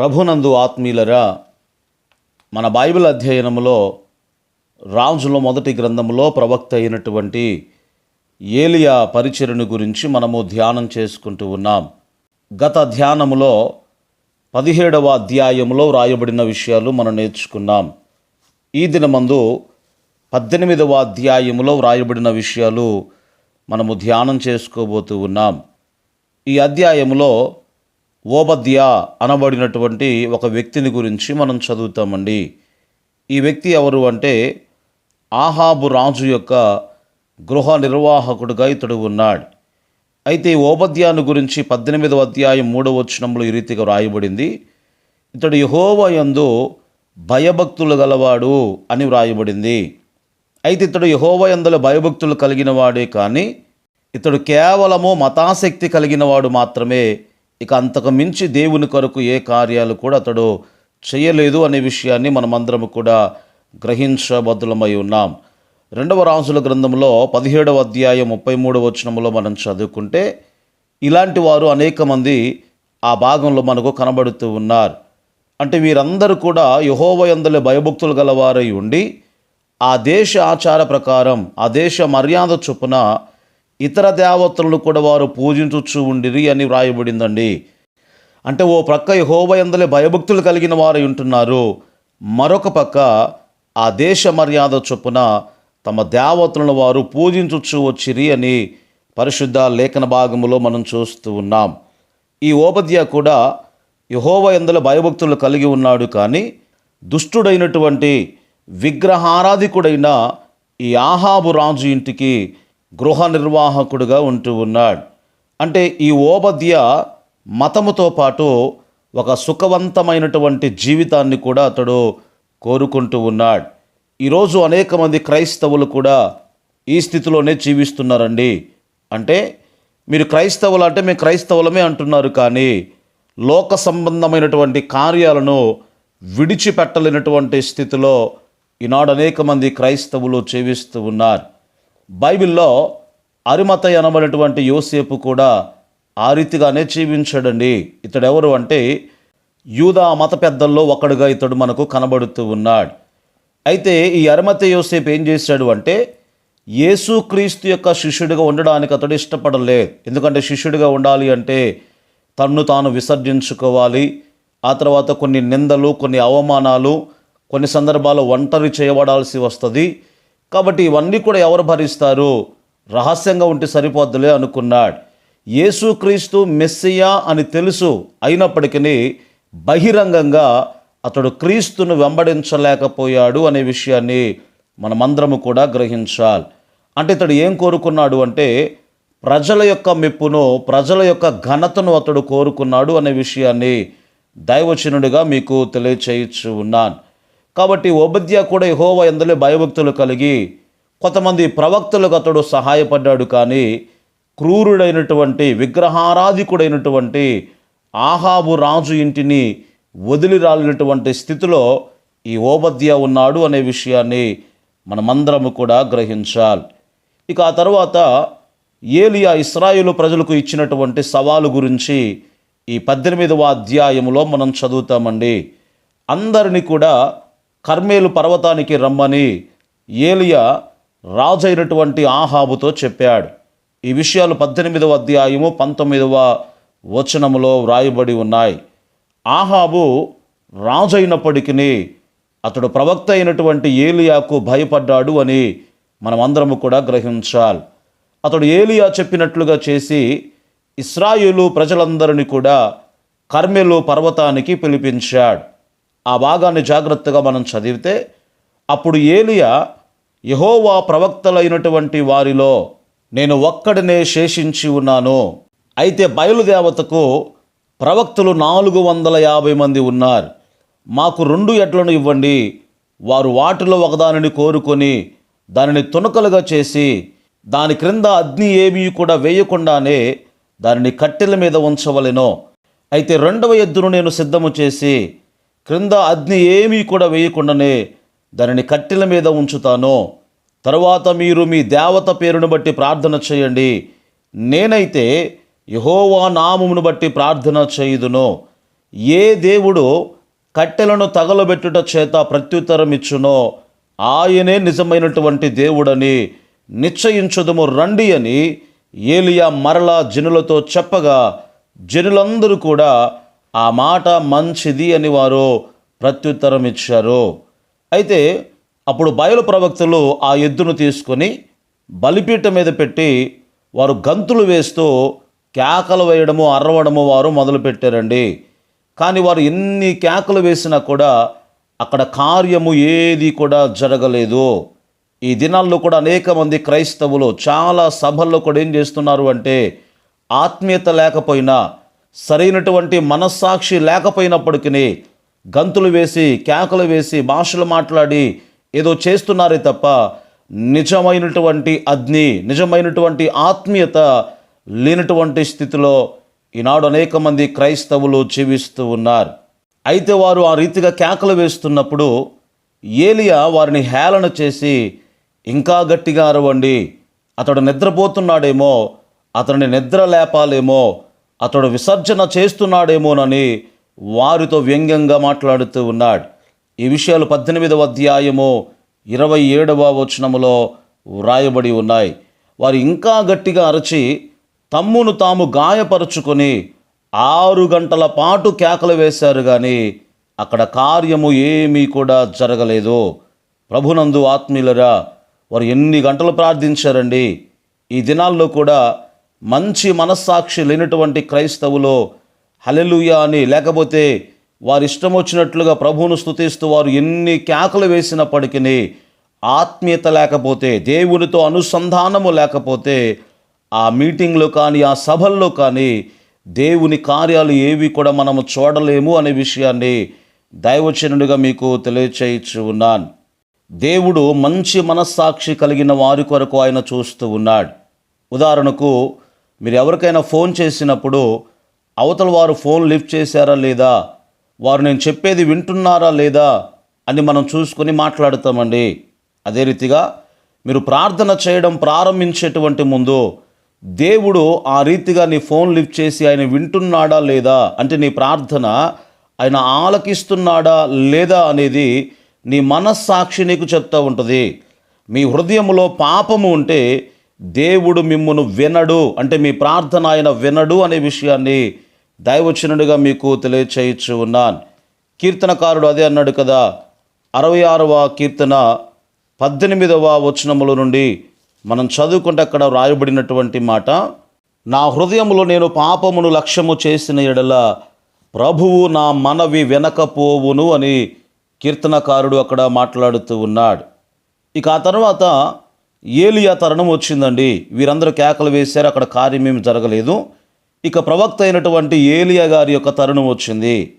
ప్రభునందు ఆత్మీయులరా మన బైబిల్ అధ్యయనంలో రాజుల మొదటి గ్రంథంలో ప్రవక్త అయినటువంటి ఏలియా పరిచరణ గురించి మనము ధ్యానం చేసుకుంటూ ఉన్నాం. గత ధ్యానములో పదిహేడవ అధ్యాయంలో వ్రాయబడిన విషయాలు మనం నేర్చుకున్నాం. ఈ దినమందు పద్దెనిమిదవ అధ్యాయములో వ్రాయబడిన విషయాలు మనము ధ్యానం చేసుకోబోతూ ఉన్నాం. ఈ అధ్యాయంలో ఓబద్య అనబడినటువంటి ఒక వ్యక్తిని గురించి మనం చదువుతామండి. ఈ వ్యక్తి ఎవరు అంటే ఆహాబు రాజు యొక్క గృహ నిర్వాహకుడుగా ఇతడు ఉన్నాడు. అయితే ఈ ఓబద్యాను గురించి పద్దెనిమిదవ అధ్యాయం మూడవ వచనంలో ఈ రీతిగా వ్రాయబడింది. ఇతడు యహోవ యందు భయభక్తులు గలవాడు అని వ్రాయబడింది. అయితే ఇతడు యహోవయందుల భయభక్తులు కలిగిన వాడే కానీ ఇతడు కేవలము మతాశక్తి కలిగిన వాడు మాత్రమే ఇక అంతకు మించి దేవుని కొరకు ఏ కార్యాలు కూడా అతడు చేయలేదు అనే విషయాన్ని మనమందరము కూడా గ్రహించబద్దులమై ఉన్నాం. రెండవ రాజుల గ్రంథంలో పదిహేడవ అధ్యాయం ముప్పై మూడవ వచనంలో మనం చదువుకుంటే ఇలాంటి వారు అనేక మంది ఆ భాగంలో మనకు కనబడుతూ ఉన్నారు. అంటే వీరందరూ కూడా యహోవయందలి భయభక్తులు గలవారై ఉండి ఆ దేశ ఆచార ప్రకారం ఆ దేశ మర్యాద చొప్పున ఇతర దేవతలను కూడా వారు పూజించుచు ఉండిరి అని వ్రాయబడిందండి. అంటే ఓ ప్రక్క యహోవయందలే భయభక్తులు కలిగిన వారు ఉంటున్నారు. మరొక పక్క ఆ దేశ మర్యాద చొప్పున తమ దేవతలను వారు పూజించుచు వచ్చిరి అని పరిశుద్ధ లేఖన భాగంలో మనం చూస్తూ ఉన్నాం. ఈ ఓపద్య కూడా యహోవ ఎందుల భయభక్తులు కలిగి ఉన్నాడు కానీ దుష్టుడైనటువంటి విగ్రహారాధికుడైన ఈ ఆహాబు రాజు ఇంటికి గృహ నిర్వాహకుడుగా ఉంటూ ఉన్నాడు. అంటే ఈ ఓబద్య మతముతో పాటు ఒక సుఖవంతమైనటువంటి జీవితాన్ని కూడా అతడు కోరుకుంటూ ఉన్నాడు. ఈరోజు అనేక మంది క్రైస్తవులు కూడా ఈ స్థితిలోనే జీవిస్తున్నారండి. అంటే మీరు క్రైస్తవులు అంటే మేము క్రైస్తవులమే అంటున్నారు కానీ లోక సంబంధమైనటువంటి కార్యాలను విడిచిపెట్టలేనటువంటి స్థితిలో ఈనాడు అనేక మంది క్రైస్తవులు జీవిస్తూ ఉన్నారు. బైబిల్లో అరిమత అనబడినటువంటి యోసేపు కూడా ఆ రీతిగానే జీవించాడండి. ఇతడెవరు అంటే యూదా మత పెద్దల్లో ఒకడుగా ఇతడు మనకు కనబడుతూ ఉన్నాడు. అయితే ఈ అరిమత యోసేపు ఏం చేశాడు అంటే యేసుక్రీస్తు యొక్క శిష్యుడిగా ఉండడానికి అతడు ఇష్టపడలేదు. ఎందుకంటే శిష్యుడిగా ఉండాలి అంటే తన్ను తాను విసర్జించుకోవాలి. ఆ తర్వాత కొన్ని నిందలు కొన్ని అవమానాలు కొన్ని సందర్భాల్లో ఒంటరి చేయబడాల్సి వస్తుంది. కాబట్టి ఇవన్నీ కూడా ఎవరు భరిస్తారు? రహస్యంగా ఉంటే సరిపోద్దులే అనుకున్నాడు. యేసుక్రీస్తు మెస్సియా అని తెలుసు అయినప్పటికీ బహిరంగంగా అతడు క్రీస్తును వెంబడించలేకపోయాడు అనే విషయాన్ని మనమందరము కూడా గ్రహించాలి. అంటే ఇతడు ఏం కోరుకున్నాడు అంటే ప్రజల యొక్క మెప్పును ప్రజల యొక్క ఘనతను అతడు కోరుకున్నాడు అనే విషయాన్ని దైవచనుడిగా మీకు తెలియచేయచ్చు ఉన్నాను కాబట్టి ఓబద్య కూడా హోవ ఎందులో భయభక్తులు కలిగి కొంతమంది ప్రవక్తలకు అతడు సహాయపడ్డాడు కానీ క్రూరుడైనటువంటి విగ్రహారాధికుడైనటువంటి ఆహాబు రాజు ఇంటిని వదిలి రాలినటువంటి స్థితిలో ఈ ఓబద్య ఉన్నాడు అనే విషయాన్ని మనమందరము కూడా గ్రహించాలి. ఇక ఆ తర్వాత ఏలియా ఇస్రాయిలు ప్రజలకు ఇచ్చినటువంటి సవాలు గురించి ఈ పద్దెనిమిదవ అధ్యాయములో మనం చదువుతామండి. అందరినీ కూడా కర్మేలు పర్వతానికి రమ్మని ఏలియా రాజైనటువంటి ఆహాబుతో చెప్పాడు. ఈ విషయాలు పద్దెనిమిదవ అధ్యాయము పంతొమ్మిదవ వచనములో వ్రాయబడి ఉన్నాయి. ఆహాబు రాజైనప్పటికీ అతడు ప్రవక్త అయినటువంటి ఏలియాకు భయపడ్డాడు అని మనమందరము కూడా గ్రహించాలి. అతడు ఏలియా చెప్పినట్లుగా చేసి ఇస్రాయేలు ప్రజలందరినీ కూడా కర్మెలు పర్వతానికి పిలిపించాడు. ఆ భాగాన్ని జాగ్రత్తగా మనం చదివితే అప్పుడు ఏలియా యహోవా ప్రవక్తలైనటువంటి వారిలో నేను ఒక్కడినే శేషించి ఉన్నాను. అయితే బయలుదేవతకు ప్రవక్తలు నాలుగు వందల యాభై మంది ఉన్నారు. మాకు రెండు ఎడ్లను ఇవ్వండి. వారు వాటిలో ఒకదానిని కోరుకొని దానిని తునకలుగా చేసి దాని క్రింద అగ్ని ఏమీ కూడా వేయకుండానే దానిని కట్టెల మీద ఉంచవలెనో. అయితే రెండవ ఎద్దును నేను సిద్ధము చేసి క్రింద అగ్ని ఏమీ కూడా వేయకుండానే దానిని కట్టెల మీద ఉంచుతాను. తరువాత మీరు మీ దేవత పేరును బట్టి ప్రార్థన చేయండి. నేనైతే యహోవా నామమును బట్టి ప్రార్థన చేయుదును. ఏ దేవుడు కట్టెలను తగలబెట్టుట చేత ప్రత్యుత్తరం ఇచ్చునో ఆయనే నిజమైనటువంటి దేవుడని నిశ్చయించుదము రండి అని ఏలియా మరలా జనులతో చెప్పగా జనులందరూ కూడా ఆ మాట మంచిది అని వారు ప్రత్యుత్తరం ఇచ్చారు. అయితే అప్పుడు బయలు ప్రవక్తలు ఆ ఎద్దును తీసుకొని బలిపీట మీద పెట్టి వారు గంతులు వేస్తూ కేకలు వేయడము అరవడము వారు మొదలుపెట్టారండి. కానీ వారు ఎన్ని కేకలు వేసినా కూడా అక్కడ కార్యము ఏది కూడా జరగలేదు. ఈ దినాల్లో కూడా అనేక మంది క్రైస్తవులు చాలా సభల్లో కూడా ఏం చేస్తున్నారు అంటే ఆత్మీయత లేకపోయినా సరైనటువంటి మనస్సాక్షి లేకపోయినప్పటికీ గంతులు వేసి కేకలు వేసి భాషలు మాట్లాడి ఏదో చేస్తున్నారే తప్ప నిజమైనటువంటి అగ్ని నిజమైనటువంటి ఆత్మీయత లేనటువంటి స్థితిలో ఈనాడు అనేక మంది క్రైస్తవులు జీవిస్తూ ఉన్నారు. అయితే వారు ఆ రీతిగా కేకలు వేస్తున్నప్పుడు ఏలియా వారిని హేళన చేసి ఇంకా గట్టిగా అరవండి అతడు నిద్రపోతున్నాడేమో అతడిని నిద్ర లేపాలేమో అతడు విసర్జన చేస్తున్నాడేమోనని వారితో వ్యంగ్యంగా మాట్లాడుతూ ఉన్నాడు. ఈ విషయాలు పద్దెనిమిదవ అధ్యాయము ఇరవై ఏడవ వచనములో వ్రాయబడి ఉన్నాయి. వారు ఇంకా గట్టిగా అరచి తమ్మును తాము గాయపరుచుకొని ఆరు గంటల పాటు కేకలు వేశారు కానీ అక్కడ కార్యము ఏమీ కూడా జరగలేదు. ప్రభునందు ఆత్మీయులరా వారు ఎన్ని గంటలు ప్రార్థించారండి? ఈ దినాల్లో కూడా మంచి మనస్సాక్షి లేనటువంటి క్రైస్తవులో హలెలుయా అని లేకపోతే వారి ఇష్టం వచ్చినట్లుగా ప్రభువును స్తుతిస్తూ వారు ఎన్ని కేకలు వేసినప్పటికీ ఆత్మీయత లేకపోతే దేవునితో అనుసంధానము లేకపోతే ఆ మీటింగ్లో కానీ ఆ సభల్లో కానీ దేవుని కార్యాలు ఏవి కూడా మనము చూడలేము అనే విషయాన్ని దైవచనుడిగా మీకు తెలియచేయచ్చు ఉన్నాను. దేవుడు మంచి మనస్సాక్షి కలిగిన వారి కొరకు ఆయన చూస్తూ ఉన్నాడు. ఉదాహరణకు మీరు ఎవరికైనా ఫోన్ చేసినప్పుడు అవతల వారు ఫోన్ లిఫ్ట్ చేశారా లేదా? వారు నేను చెప్పేది వింటున్నారా లేదా? అని మనం చూసుకొని మాట్లాడతామండి. అదే రీతిగా మీరు ప్రార్థన చేయడం ప్రారంభించేటువంటి ముందు దేవుడు ఆ రీతిగా నీ ఫోన్ లిఫ్ట్ చేసి ఆయన వింటున్నాడా లేదా? అంటే నీ ప్రార్థన ఆయన ఆలకిస్తున్నాడా లేదా అనేది నీ మనస్సాక్షి నీకు చెప్తూ ఉంటుంది. మీ హృదయంలో పాపము ఉంటే దేవుడు మిమ్మును వినడు అంటే మీ ప్రార్థన ఆయన వినడు అనే విషయాన్ని దైవచనుడిగా మీకు తెలియచేయచ్చు ఉన్నాను. కీర్తనకారుడు అదే అన్నాడు కదా అరవై ఆరవ కీర్తన పద్దెనిమిదవ వచనముల నుండి మనం చదువుకుంటే అక్కడ వ్రాయబడినటువంటి మాట నా హృదయంలో నేను పాపమును లక్ష్యము చేసిన ఎడల ప్రభువు నా మనవి వెనకపోవును అని కీర్తనకారుడు అక్కడ మాట్లాడుతూ ఉన్నాడు. ఇక ఆ తర్వాత ఏలియా తరుణం వచ్చిందండి. వీరందరూ కేకలు వేశారు. అక్కడ కార్యం ఏమి జరగలేదు. ఇక ప్రవక్త అయినటువంటి ఏలియా గారి యొక్క తరుణం వచ్చింది.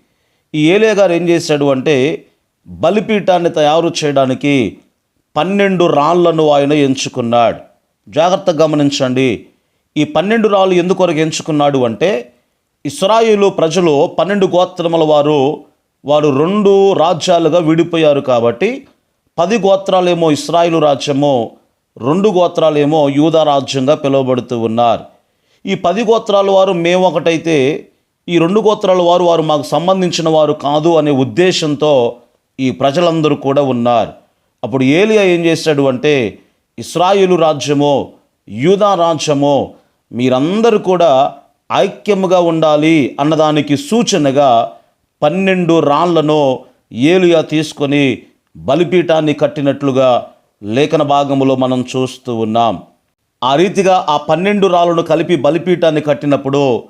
ఈ ఏలియా గారు ఏం చేశాడు అంటే బలిపీఠాన్ని తయారు చేయడానికి పన్నెండు రాళ్ళను ఆయన ఎంచుకున్నాడు. జాగ్రత్తగా గమనించండి. ఈ పన్నెండు రాళ్ళు ఎందుకొరకు ఎంచుకున్నాడు అంటే ఇస్రాయిలు ప్రజలు పన్నెండు గోత్రముల వారు వారు రెండు రాజ్యాలుగా విడిపోయారు కాబట్టి పది గోత్రాలేమో ఇస్రాయిలు రాజ్యము రెండు గోత్రాలేమో యూదా రాజ్యంగా పిలువబడుతూ ఉన్నారు. ఈ పది గోత్రాల వారు మేము ఒకటైతే ఈ రెండు గోత్రాల వారు వారు మాకు సంబంధించిన వారు కాదు అనే ఉద్దేశంతో ఈ ప్రజలందరూ కూడా ఉన్నారు. అప్పుడు ఏలియా ఏం చేశాడు అంటే ఇస్రాయేలు రాజ్యమో యూదా రాజ్యమో మీరందరూ కూడా ఐక్యముగా ఉండాలి అన్నదానికి సూచనగా పన్నెండు రాళ్ళను ఏలియా తీసుకొని బలిపీఠాన్ని కట్టినట్లుగా లేఖన భాగములో మనం చూస్తూ ఉన్నాం. ఆ రీతిగా ఆ పన్నెండు రాళ్ళను కలిపి బలిపీఠాన్ని కట్టినప్పుడు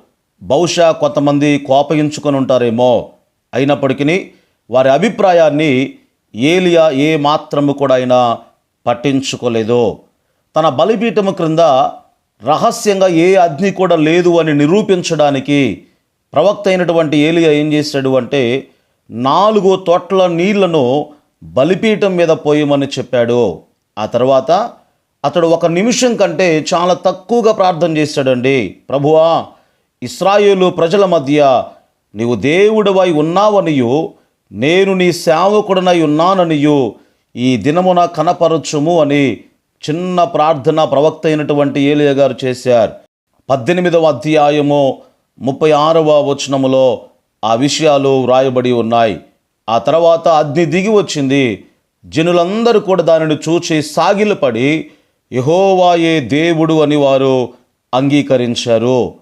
బహుశా కొంతమంది కోపగించుకొని ఉంటారేమో. అయినప్పటికీ వారి అభిప్రాయాన్ని ఏలియా ఏ మాత్రము కూడా ఆయన పట్టించుకోలేదు. తన బలిపీఠము క్రింద రహస్యంగా ఏ అగ్ని కూడా లేదు అని నిరూపించడానికి ప్రవక్త అయినటువంటి ఏలియా ఏం చేశాడు అంటే నాలుగు తొట్ల నీళ్ళను బలిపీఠం మీద పోయమని చెప్పాడు. ఆ తర్వాత అతడు ఒక నిమిషం కంటే చాలా తక్కువగా ప్రార్థన చేశాడండి. ప్రభువా ఇస్రాయేలు ప్రజల మధ్య నీవు దేవుడవై ఉన్నావనియు నేను నీ సేవకుడనై ఉన్నాననియు ఈ దినమున కనపరచుము అని చిన్న ప్రార్థన ప్రవక్త అయినటువంటి ఏలియా గారు చేశారు. పద్దెనిమిదవ అధ్యాయము ముప్పై ఆరవ వచనములో ఆ విషయాలు వ్రాయబడి ఉన్నాయి. ఆ తర్వాత అగ్ని దిగి వచ్చింది. జనులందరూ కూడా దానిని చూచి సాగిలపడి యహోవాయే దేవుడు అని వారు అంగీకరించారు.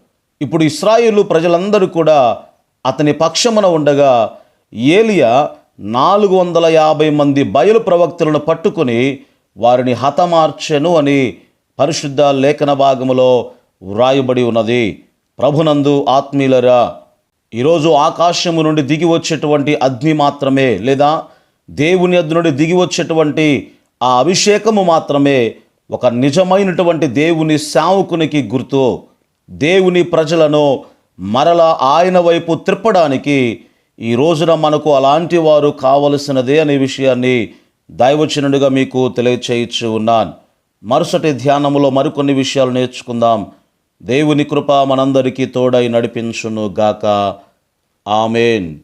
ఇప్పుడు ఇస్రాయిలు ప్రజలందరూ కూడా అతని పక్షమున ఉండగా ఏలియా నాలుగు వందల యాభై మంది బయలు ప్రవక్తలను పట్టుకొని వారిని హతమార్చెను అని పరిశుద్ధ లేఖన భాగములో వ్రాయబడి ఉన్నది. ప్రభునందు ఆత్మీయులరా ఈరోజు ఆకాశము నుండి దిగి వచ్చేటువంటి అగ్ని మాత్రమే లేదా దేవుని అద్దు నుండి దిగి వచ్చేటువంటి ఆ అభిషేకము మాత్రమే ఒక నిజమైనటువంటి దేవుని సావుకునికి గుర్తు. దేవుని ప్రజలను మరల ఆయన వైపు త్రిప్పడానికి ఈ రోజున మనకు అలాంటి వారు కావలసినదే అనే విషయాన్ని దైవచనుడిగా మీకు తెలియచేయచ్చు ఉన్నాను. మరుసటి ధ్యానంలో మరికొన్ని విషయాలు నేర్చుకుందాం. దేవుని కృప మనందరికీ తోడై నడిపించును గాక ఆమెన్.